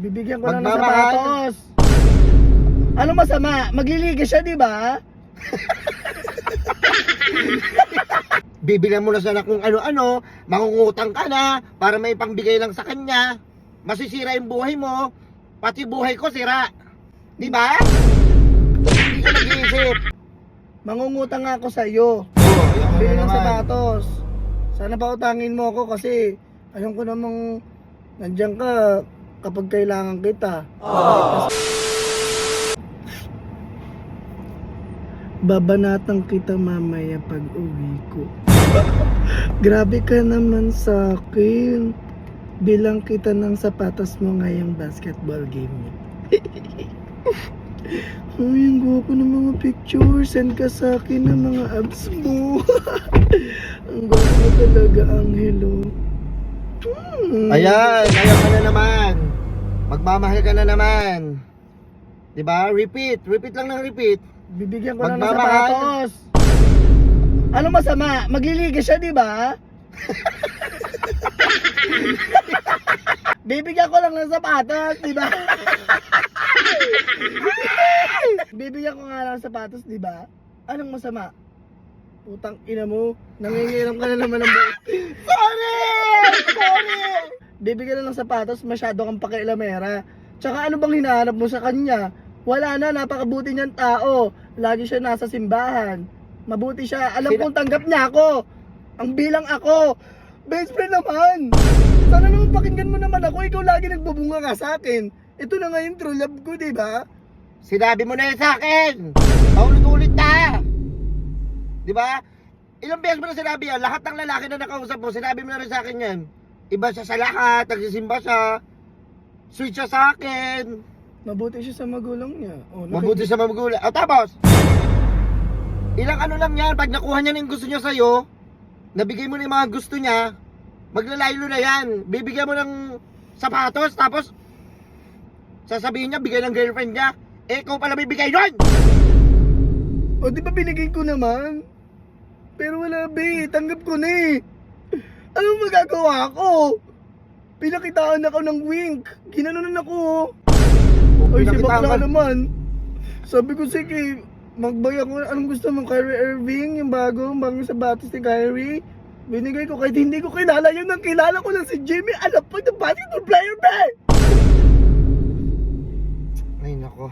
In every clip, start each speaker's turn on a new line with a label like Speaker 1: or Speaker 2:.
Speaker 1: Bibigyan ko lang ng
Speaker 2: Magmamahal.
Speaker 1: sapatos. Ano masama? Magliliga siya, di ba?
Speaker 2: Bibilan mo na sana kung ano-ano, mangungutang ka na para may pangbigay lang sa kanya. Masisira yung buhay mo, pati buhay ko sira. Di ba? Hindi ka nag-iisip.
Speaker 1: Mangungutang nga ako sa iyo.
Speaker 2: Oh,
Speaker 1: Bili ng sapatos. Sana pa utangin mo ako kasi ayaw ko namang nandiyan ka kapag kailangan kita. Babanatan kita mamaya pag uwi ko. Grabe ka naman sa akin. Bilang kita ng sapatos mo ngayong basketball game. Ay, ang gwapo ng mga picture. Send ka sa akin ng mga abs mo. ang gwapo talaga, Angelo. Hmm.
Speaker 2: Ayan, ayaw ka na naman. Magmamahal ka na naman. Di ba? Repeat, repeat lang ng repeat.
Speaker 1: Bibigyan ko lang ng
Speaker 2: Magmamahal.
Speaker 1: sapatos. Ano masama? Magliliga siya, di ba? Bibigyan ko lang ng sapatos, di ba? Bibigyan ko nga lang ng sapatos, di ba? Anong masama? Putang ina mo, nangingiram ka na naman ng buhay. Sorry! Sorry! Bibigyan lang ng sapatos, masyado kang pakialamera. Tsaka ano bang hinahanap mo sa kanya? Wala na, napakabuti niyang tao. Lagi siya nasa simbahan. Mabuti siya. Alam
Speaker 2: Sina-
Speaker 1: kong tanggap niya ako. Ang bilang ako. Best friend naman. Sana naman pakinggan mo naman ako. Ikaw lagi nagbubunga ka sa akin. Ito na nga yung true love ko, di ba?
Speaker 2: Sinabi mo na yan sa akin. Paulit-ulit na. Di ba? Ilang beses mo na sinabi yan, lahat ng lalaki na nakausap mo, sinabi mo na rin sa akin yan. Iba siya sa lahat, nagsisimba siya. Sweet siya sa akin.
Speaker 1: Mabuti siya sa magulang niya. Oh,
Speaker 2: Mabuti sa magulang. O tapos, ilang ano lang yan, pag nakuha niya na yung gusto niya sa'yo, nabigay mo na yung mga gusto niya, maglalaylo na yan. Bibigyan mo ng sapatos, tapos, sasabihin niya, bigay ng girlfriend niya. Eh, ikaw pala bibigay nun!
Speaker 1: O di ba binigay ko naman? Pero wala be, tanggap ko na eh. Ano magagawa ko? Pinakitaan ako ng wink. Ginanon ako. oh. Ay, si
Speaker 2: Pinakitaan
Speaker 1: bakla naman. Sabi ko, sige, magbay ako. Anong gusto mo, Kyrie Irving? Yung bagong bagong sapatos ni Kyrie? Binigay ko kahit hindi ko kilala yun. Nang kilala ko lang si Jimmy. Alam pa ng basketball player, be!
Speaker 2: Ay, nako.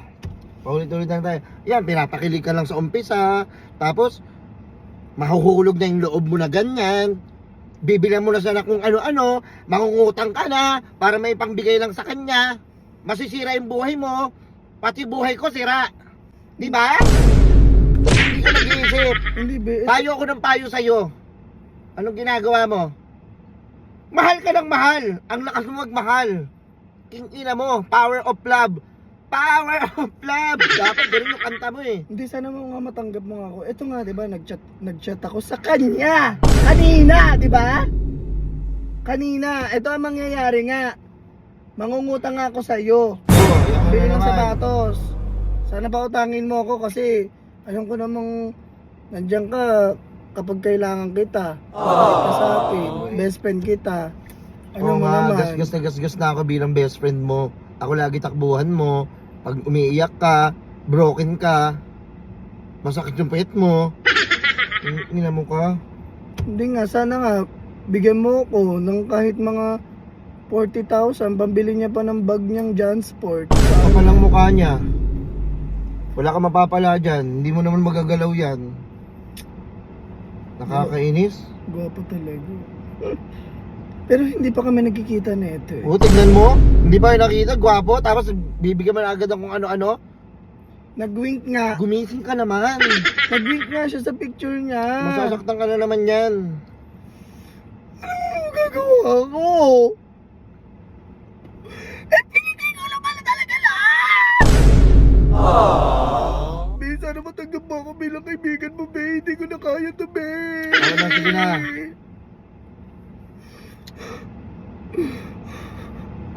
Speaker 2: Paulit-ulit lang tayo. Yan, pinapakilig ka lang sa umpisa. Tapos, mahuhulog na yung loob mo na ganyan. Bibilan mo na sana kung ano-ano. Mangungutang ka na para may pangbigay lang sa kanya. Masisira yung buhay mo. Pati buhay ko sira. Di ba? Hindi ka nag-iisip.
Speaker 1: Hindi.
Speaker 2: Payo ako ng payo sa'yo. Anong ginagawa mo? Mahal ka ng mahal. Ang lakas mo magmahal. King ina mo. Power of love. Power of love. Dapat ganun yung kanta mo eh.
Speaker 1: Hindi, sana mo nga matanggap mo nga ako. Ito nga, di ba, nag-chat, nag-chat ako sa kanya. Kanina, di ba? Kanina, ito ang mangyayari nga. Mangungutang nga ako sa iyo. Bili ng sapatos. Sana pa utangin mo ako kasi ayaw ko namang nandiyan ka kapag kailangan kita. Ka sa akin, best friend kita. Ano
Speaker 2: Oo
Speaker 1: mo
Speaker 2: nga,
Speaker 1: naman?
Speaker 2: gasgas na gasgas na ako bilang best friend mo. Ako lagi takbuhan mo. Pag umiiyak ka, broken ka, masakit yung payat mo. Ina mo ka.
Speaker 1: Hindi nga, sana nga, bigyan mo ko ng kahit mga 40,000, pambili niya pa ng bag niyang John Sport.
Speaker 2: Kapal ang mukha niya. Wala ka mapapala dyan. Hindi mo naman magagalaw yan. Nakakainis.
Speaker 1: Gwapo talaga. Pero hindi pa kami nagkikita na ito eh.
Speaker 2: O, tignan mo. Hindi pa kayo nakita. Gwapo. Tapos bibigyan mo na agad ng kung ano-ano.
Speaker 1: Nag-wink nga.
Speaker 2: Gumising ka naman.
Speaker 1: Nag-wink nga siya sa picture niya.
Speaker 2: Masasaktan ka na naman yan.
Speaker 1: Ano gagawa ko? Eh, pinigay ko naman talaga lahat! Be, sana matanggap mo ako bilang kaibigan mo, be. Hindi ko na kaya to, be.
Speaker 2: Na, sige na.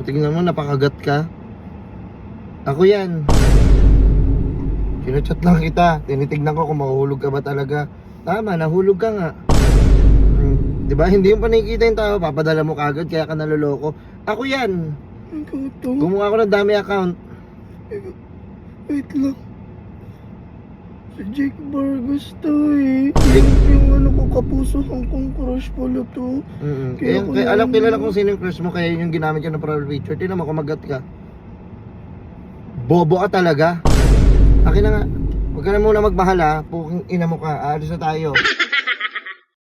Speaker 2: O, tignan mo, napakagat ka. Ako yan. Kinachat lang kita. Tinitignan ko kung mahuhulog ka ba talaga. Tama, nahulog ka nga. Hmm. Di ba? Hindi yung panikita yung tao, papadala mo kagad, kaya ka naloloko. Ako yan.
Speaker 1: Ikaw to.
Speaker 2: Kumuha ako ng dami account.
Speaker 1: Wait lang. Si Jake Vargas to eh. Yung, yung ano ko, kapusohan kong crush pala to.
Speaker 2: Mm
Speaker 1: Kaya
Speaker 2: Kaya,
Speaker 1: ko
Speaker 2: kaya alam kilala kung sino yung crush mo, kaya yun yung ginamit ko na profile picture. Tingnan mo, kumagat ka. Bobo ka talaga. Akin na nga. Huwag ka na muna magbahala. Puking ina mo ka. Aalis na tayo.